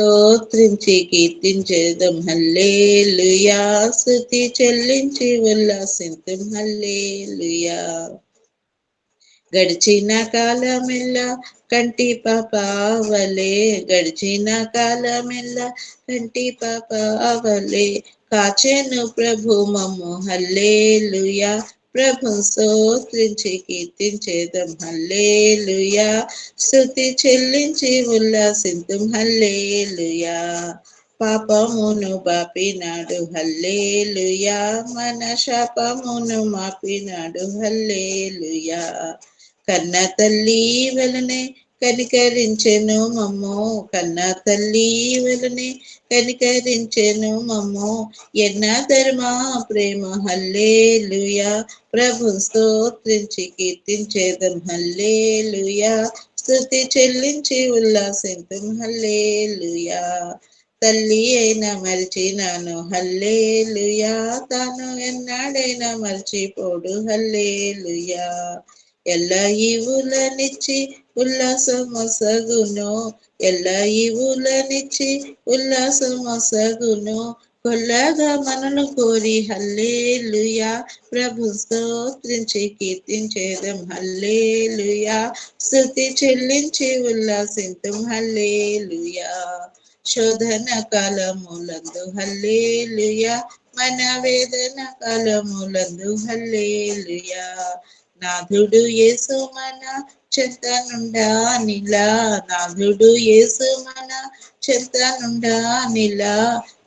స్తోత్రించి కీర్తించేదం హల్లే లుయా స్థుతి చెల్లించి ఉల్లాసింతం హల్లేలుయా. గడిచిన కాలమెల్లా కంటి పాపావలే గడిచిన కాలమెల్లా కంటి పాపావలే. కాచెను ప్రభు మమ్ము హల్లే లుయా ప్రభు స్తోత్రించి కీర్తించేదం హల్లేలుయా. స్థుతి చెల్లించి ఉల్లాసింతం హల్లేలుయా. పాపమును బాపినాడు. హల్లేలుయా. మన శాపమును మాపినాడు. హల్లేలుయా. కన్న తల్లి వలనే కనికరించెను మమ్ము కన్నా తల్లి వలనే కనికరించెను మమ్ము. ఎన్న ధర్మ ప్రేమ హల్లేలుయా. ప్రభు స్తోత్రించి కీర్తించేదం హల్లేలుయా. స్థుతి చెల్లించి ఉల్లాసింతం హల్లేలుయా. తల్లి అయినా మరిచినాను హల్లేలుయా. తాను ఎన్నాడైనా మర్చిపోడు హల్లేలుయా ఎల్ల ఈవులనిచ్చి ఉల్లాసమొసగును ఎల్ల ఈవులనిచ్చి ఉల్లాసమొసగును కొల్లగా మనను కోరి హల్లేలుయా ప్రభు స్తోత్రించి కీర్తించేదం హల్లేలుయా స్థుతి చెల్లించి ఉల్లాసింతం హల్లేలుయా శోధన కాలములందు హల్లేలుయా మన వేదన కాలములందు హల్లేలుయా నాథుడు యేసు మన చెంత నుండా నిలా. నాథుడు యేసు మన చెంత నుండా నిలా.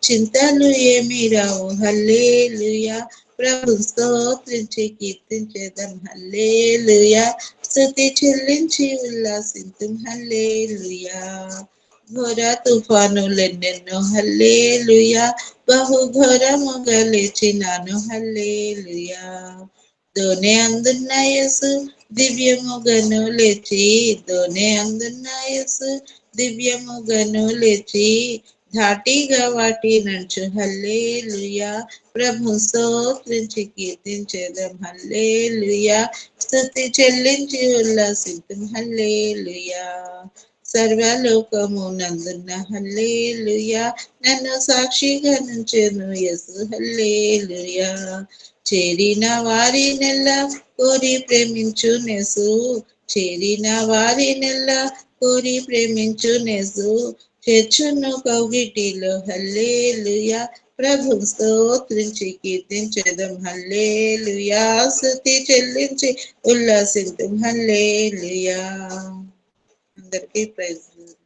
చింతలు ఏమి రావు హల్లేలుయా. ప్రభు స్తోత్రించి కీర్తించేదం హల్లేలుయా. స్థుతి చెల్లించి ఉల్లాసింతం హల్లేలుయా. ఘోర తుఫానులెన్నెన్నో హల్లేలుయా. బహు ఘోరముగా లేచినాను హల్లేలుయా. దోనే అందున్న యేసు దివ్యముగను లేచి దోనే అందున్న యేసు దివ్యముగను లేచి ధాటిగా వాటి నడుచు హల్లేలుయా ప్రభు స్తోత్రించి కీర్తించేదం హల్లేలుయా స్థుతి చెల్లించి ఉల్లాసింతం హల్లేలుయా సర్వలోకము నందున హల్లేలుయా. నన్ను సాక్షిగా నుంచెను యసు హల్లేలుయా. చేరిన వారి నెల్ల కోరి ప్రేమించు నెసు చేరిన వారి నెల్ల కోరి ప్రేమించు నెసు చేర్చును కౌగిటిలో హల్లేలుయా. ప్రభు స్తోత్రించి కీర్తించదం హల్లేలుయా. స్థుతి చెల్లించి ఉల్లాసింతం హల్లేలుయా. that April é